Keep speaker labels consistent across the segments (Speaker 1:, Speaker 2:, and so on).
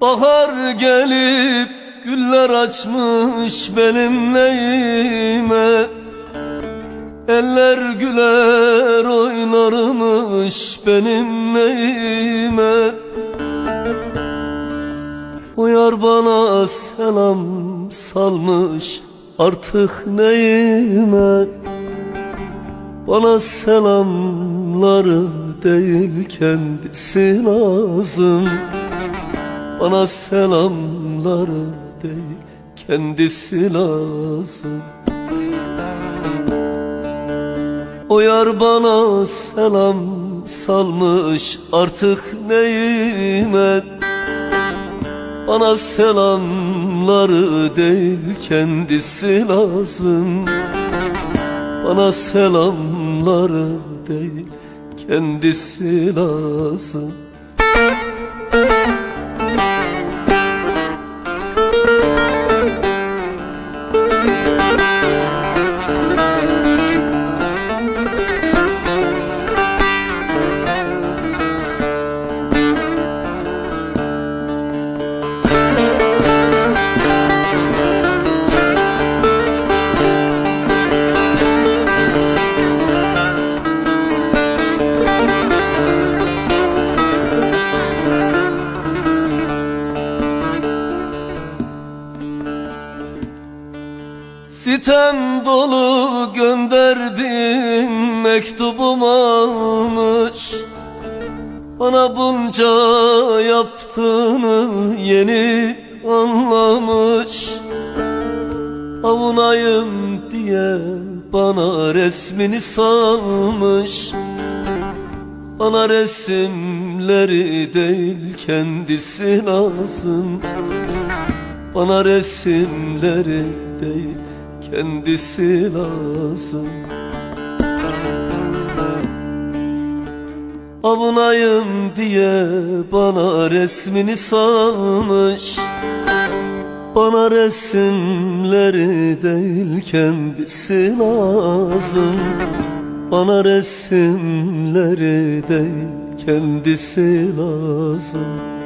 Speaker 1: Bahar gelip güller açmış benim neyime? Eller güler oynarmış benim neyime? O yar bana selam salmış artık neyime? Bana selamları değil kendisi lazım Bana selamları değil kendisi lazım. O yar bana selam salmış artık neyime Bana selamları değil kendisi lazım. Bana selamları değil kendisi lazım Sitem dolu gönderdim mektubum almış. Bana bunca yaptığını yeni anlamış. Avunayım diye bana resmini salmış. Bana resimleri değil kendisi lazım. Bana resimleri değil kendisi lazım. Avunayım diye bana resmini salmış. Bana resimleri değil kendisi lazım. Bana resimleri değil kendisi lazım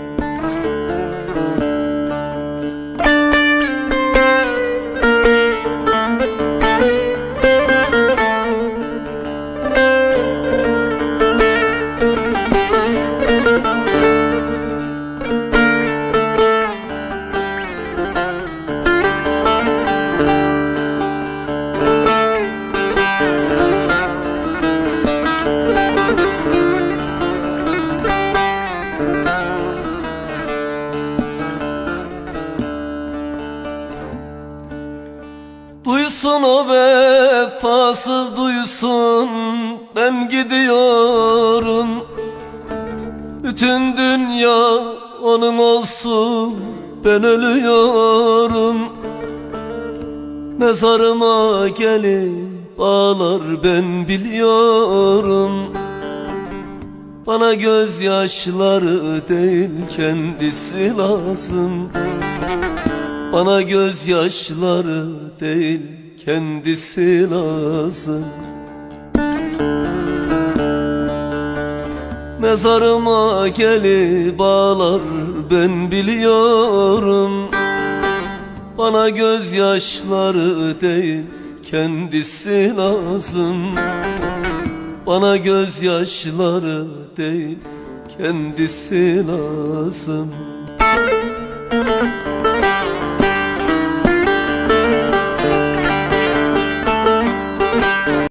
Speaker 1: Duysun o vefasız duysun. Ben gidiyorum. Bütün dünya onun olsun. Ben ölüyorum. Mezarıma gelip ağlar ben biliyorum. Bana gözyaşları değil kendisi lazım. Bana gözyaşları değil kendisi lazım. Mezarıma gelip ağlar ben biliyorum. Bana gözyaşları değil kendisi lazım. Bana gözyaşları değil kendisi lazım